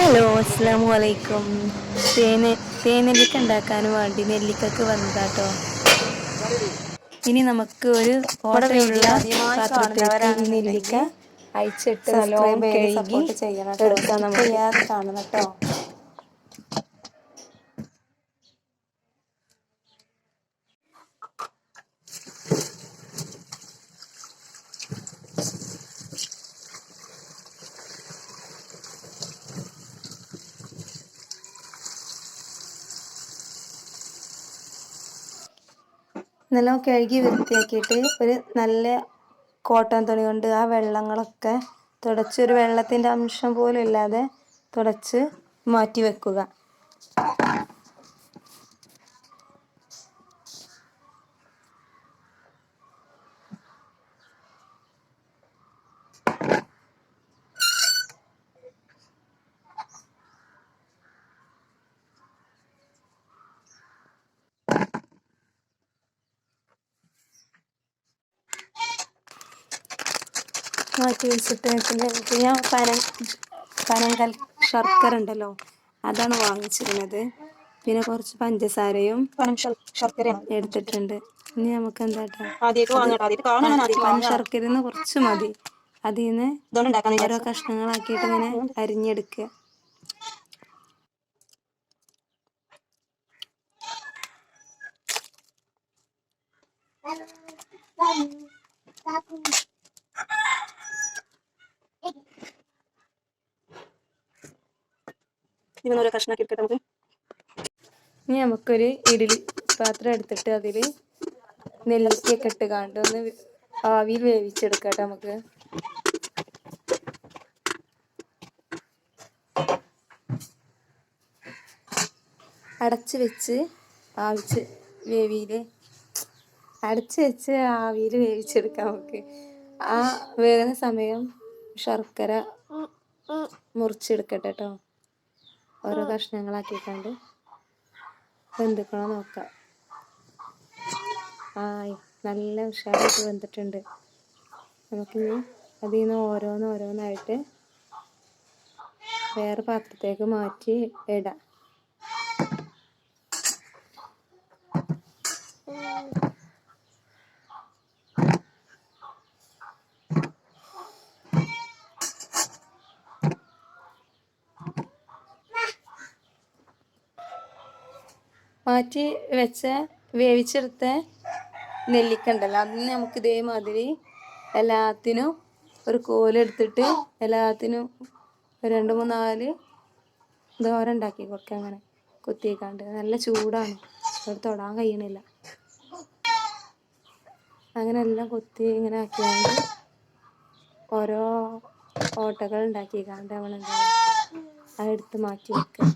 Hello അസ്സാം വലൈക്കും തേന് തേനെല്ലിക്ക ഉണ്ടാക്കാൻ വേണ്ടി നെല്ലിക്കക്ക് വന്നതാട്ടോ. ഇനി നമുക്ക് ഒരു ഓടയുള്ള പാത്രത്തിലേക്ക് നെല്ലിക്ക അയച്ചിട്ട് നല്ലോണം ചെയ്യണം കേട്ടോ. നമുക്ക്. കാണണം നല്ലോണം കഴുകി വൃത്തിയാക്കിയിട്ട് ഒരു നല്ല കോട്ടൺ തുണി കൊണ്ട് ആ വെള്ളങ്ങളൊക്കെ തുടച്ച് ഒരു വെള്ളത്തിന്റെ അംശം പോലും ഇല്ലാതെ തുടച്ച് മാറ്റി വെക്കുക. മാറ്റി വെച്ചിട്ട് പിന്നെ ഞാൻ പനം പനങ്കൽ ശർക്കര ഉണ്ടല്ലോ അതാണ് വാങ്ങിച്ചിരുന്നത്. പിന്നെ കുറച്ച് പഞ്ചസാരയും എടുത്തിട്ടുണ്ട്. ഇനി നമുക്ക് എന്താട്ടാ ശർക്കര കുറച്ച് മതി. അതിൽ നിന്ന് ഓരോ കഷ്ണങ്ങളാക്കിയിട്ട് ഇങ്ങനെ അരിഞ്ഞെടുക്കുക. ഓരോ കഷ്ണാക്കി എടുക്കട്ടെ നമുക്ക്? ഇനി നമുക്കൊരു ഇഡലി പാത്രം എടുത്തിട്ട് അതിൽ നെല്ലിക്കൊക്കെ ഇട്ട് കാണ്ട് ഒന്ന് ആവിയിൽ വേവിച്ചെടുക്കട്ടെ നമുക്ക്. അടച്ച് വെച്ച് ആവിച്ച് വേവിയിൽ അടച്ച് വെച്ച് ആവിയിൽ വേവിച്ചെടുക്കാം നമുക്ക്. ആ വേകുന്ന സമയം ശർക്കര മുറിച്ചെടുക്കട്ടെ കേട്ടോ. ഓരോ കഷ്ണങ്ങളാക്കിക്കണ്ട് ബന്ധുക്കളെ നോക്കാം. ആയി നല്ല ഉഷാറായിട്ട് വെന്തിട്ടുണ്ട്. നമുക്കിനി അതിൽ നിന്ന് ഓരോന്ന് ഓരോന്നായിട്ട് വേറെ പാത്രത്തേക്ക് മാറ്റി ഇടാം. മാറ്റി വെച്ച വേവിച്ചെടുത്ത നെല്ലിക്ക ഉണ്ടല്ലോ അതിന് നമുക്ക് ഇതേമാതിരി എല്ലാത്തിനും ഒരു കോലെടുത്തിട്ട് എല്ലാത്തിനും രണ്ട് മൂന്ന് നാല് ദോരം ഉണ്ടാക്കി കൊടുക്കുക അങ്ങനെ. കുത്തിയേക്കാണ്ട്. നല്ല ചൂടാണ്. അത് തൊടാൻ കഴിയണില്ല. അങ്ങനെ എല്ലാം കുത്തി ഇങ്ങനെ ആക്കിയാണ്ട് ഓരോ ഓട്ടകൾ ഉണ്ടാക്കിയേക്കാണ്ട് നമ്മളെന്താ അതെടുത്ത് മാറ്റി വെക്കുക.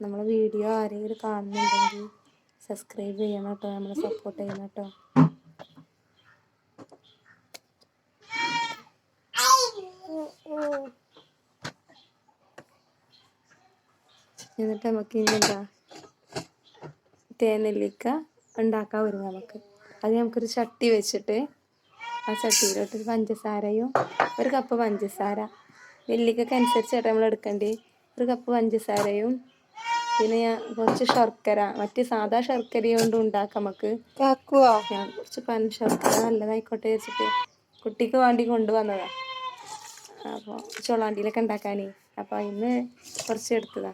നമ്മളെ വീഡിയോ ആരെങ്കിലും കാണുന്നുണ്ടെങ്കിൽ സബ്സ്ക്രൈബ് ചെയ്യണം കേട്ടോ നമ്മളെ സപ്പോർട്ട് ചെയ്യണം കേട്ടോ എന്നിട്ട് നമുക്ക് ഇനി എന്താ? തേനെല്ലിക്ക ഉണ്ടാക്കാൻ വരും നമുക്ക്. അത് നമുക്കൊരു ചട്ടി വെച്ചിട്ട് ആ ചട്ടിയിലോട്ട് പഞ്ചസാരയും ഒരു കപ്പ് പഞ്ചസാര. നെല്ലിക്കൊക്കെ അനുസരിച്ചായിട്ട് നമ്മൾ എടുക്കേണ്ടി? ഒരു കപ്പ് പഞ്ചസാരയും പിന്നെ ഞാൻ കുറച്ച് ശർക്കര മറ്റ് സാധാ ശർക്കര കൊണ്ട് ഉണ്ടാക്കാം നമുക്ക്. ഞാൻ കുറച്ച് പൻ ശർക്കര നല്ലതായിക്കോട്ടെ വെച്ചിട്ട് കുട്ടിക്ക് വേണ്ടി കൊണ്ടുവന്നതാ. അപ്പോൾ ചൊളാണ്ടിയിലൊക്കെ ഉണ്ടാക്കാനേ. അപ്പോൾ ഇന്ന് കുറച്ച് എടുത്തതാ.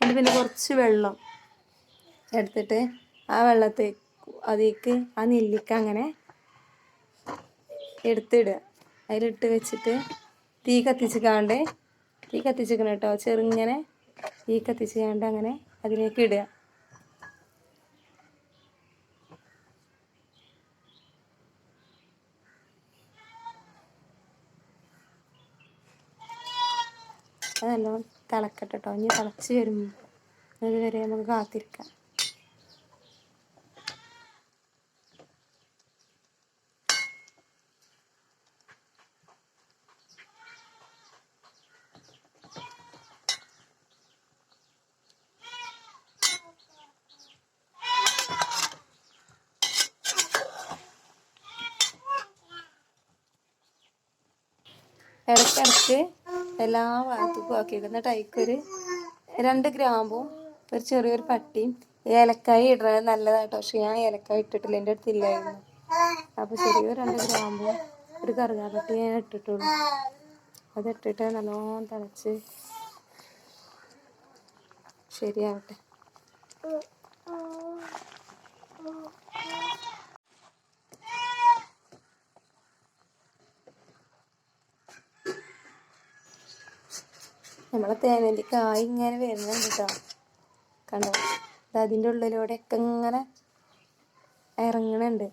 എന്നിട്ട് പിന്നെ കുറച്ച് വെള്ളം എടുത്തിട്ട് ആ വെള്ളത്തെ അതിലേക്ക് ആ നെല്ലിക്ക അങ്ങനെ എടുത്തിടുക. അതിലിട്ട് വെച്ചിട്ട് തീ കത്തിച്ച് കാണ്ട് തീ കത്തിച്ചിരിക്കണം കേട്ടോ ചെറുങ്ങനെ തീ കത്തിച്ച് ചെയ്യാണ്ട് അങ്ങനെ അതിലേക്ക് ഇടുക. അത് നല്ലോണം തിളക്കട്ടെ കേട്ടോ ഇനി തിളച്ച് വരും അതുവരെ നമുക്ക് കാത്തിരിക്കാം. ഇടയ്ക്കിടയ്ക്ക് എല്ലാ ഭാഗത്തേക്കും ആക്കി വെക്കും എന്നിട്ട് അതിക്കൊരു രണ്ട് ഗ്രാമ്പും ഒരു ചെറിയൊരു പട്ടിയും ഏലക്കായ ഇടുന്നത് നല്ലതാട്ടോ. പക്ഷെ ഞാൻ ഏലക്കായ ഇട്ടിട്ടില്ല. എന്റെ അടുത്ത് ഇല്ലായിരുന്നു. അപ്പോൾ ചെറിയൊരു രണ്ട് ഗ്രാമ്പും ഒരു കറുകാപ്പട്ടി ഞാൻ ഇട്ടിട്ടുള്ളൂ. അത് ഇട്ടിട്ട് നല്ലോണം തിളച്ച് ശരിയാവട്ടെ. നമ്മളെ തേനലി കായ് ഇങ്ങനെ വരുന്നുണ്ട് കേട്ടോ. കണ്ടോ? അത് അതിന്റെ ഉള്ളിലൂടെ ഒക്കെ ഇങ്ങനെ ഇറങ്ങണുണ്ട്.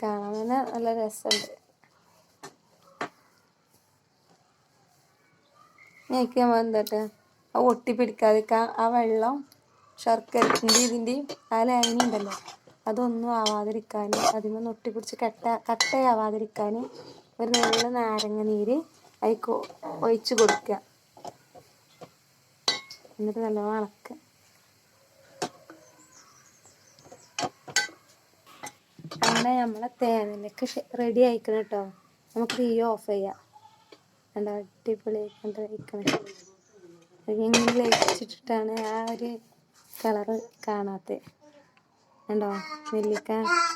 കാണാൻ തന്നെ നല്ല രസമുണ്ട്. ഞങ്ങൾക്ക് നമ്മൾ എന്താട്ടെ ആ ഒട്ടി പിടിക്കാതിരിക്കാൻ ആ വെള്ളം ശർക്കരത്തിന്റെ ഇതിന്റെയും ആ ലൈനി ഉണ്ടല്ലോ. അതൊന്നും ആവാതിരിക്കാനും അതിൽ നിന്ന് ഒട്ടിപ്പിടിച്ച് കട്ട കട്ടയാവാതിരിക്കാനും ഒരു നല്ല നാരങ്ങ നീര് അതിക്ക് ഒഴിച്ച് കൊടുക്കുക എന്നിട്ട് നല്ലോണം ഇളക്കുക അങ്ങനെ നമ്മളെ തേനിലൊക്കെ റെഡി ആയിക്കണം കേട്ടോ നമുക്ക് തീ ഓഫ് ചെയ്യാം. നല്ല അടിപൊളി ഇങ്ങനെ ലയിച്ചിട്ടിട്ടാണ് ആ ഒരു കളറ് കാണാത്ത. കണ്ടോ നെല്ലിക്ക.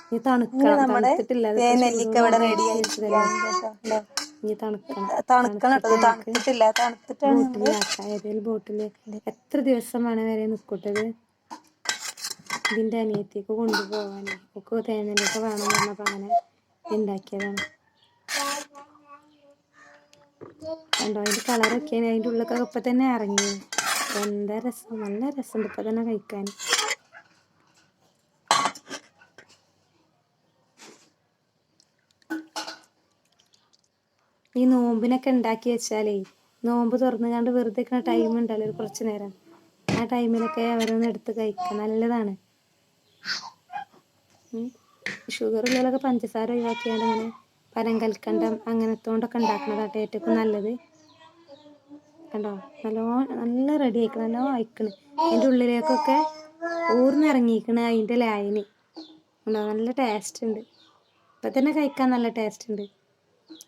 ഇനി തണുക്കണം തണുത്തിട്ടില്ല നെല്ലിക്ക ഇവിടെ റെഡി ഇതല്ലേ. തണുക്കണം. തണുത്തിട്ടില്ല. തണുത്തിട്ടാണ് ഏതെങ്കിലും ബോട്ടിൽ എത്ര ദിവസം വേണം വരെ നിൽക്കട്ടത് ഇതിന്റെ അനിയത്തേക്ക് കൊണ്ടുപോകാൻ ഒക്കെ തേനൊക്കെ വേണം പറഞ്ഞപ്പോ അങ്ങനെ ഉണ്ടാക്കിയതാണ് കണ്ടോ? അതിന്റെ കളറൊക്കെ അതിന്റെ ഉള്ളിലൊക്കെ ഇപ്പൊ തന്നെ ഇറങ്ങി. എന്താ രസം? നല്ല രസം ഇപ്പൊ തന്നെ കഴിക്കാൻ. ഈ നോമ്പിനൊക്കെ ഉണ്ടാക്കി വെച്ചാലേ നോമ്പ് തുറന്നു കണ്ട് വെറുതെ ടൈം ഉണ്ടല്ലോ ഒരു കുറച്ച് നേരം. ആ ടൈമിലൊക്കെ അവരൊന്ന് എടുത്ത് കഴിക്കുക നല്ലതാണ്. ഷുഗർ ഉള്ളവരൊക്കെ പഞ്ചസാര ഒഴിവാക്കിയാണ്ട് ഇങ്ങനെ പനം കൽക്കണ്ടം അങ്ങനത്തോണ്ടൊക്കെ ഉണ്ടാക്കണതാട്ടെ ഏറ്റവും നല്ലത്. കണ്ടോ? നല്ലോ നല്ല റെഡി ആയിക്കണം നല്ലോ അയക്കണ് അതിന്റെ ഉള്ളിലേക്കൊക്കെ ഊർന്നിറങ്ങിയിരിക്കണ് അതിന്റെ ലായനി ഉണ്ടോ നല്ല ടേസ്റ്റ് ഉണ്ട്. ഇപ്പം തന്നെ കഴിക്കാൻ നല്ല ടേസ്റ്റ് ഉണ്ട്.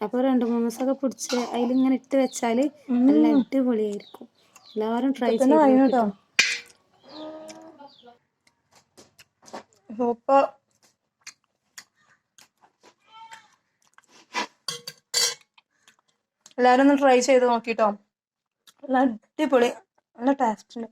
അപ്പോൾ രണ്ട് മൂന്ന് ദിവസമൊക്കെ പിടിച്ച് അതിലിങ്ങനെ ഇട്ട് വെച്ചാൽ നല്ല അടിപൊളിയായിരിക്കും. എല്ലാവരും ട്രൈ ചെയ്ത്. സൂപ്പർ. എല്ലാരും ഒന്ന് ട്രൈ ചെയ്ത് നോക്കിട്ടോ. നല്ല അടിപൊളി. നല്ല ടേസ്റ്റ് ഉണ്ട്.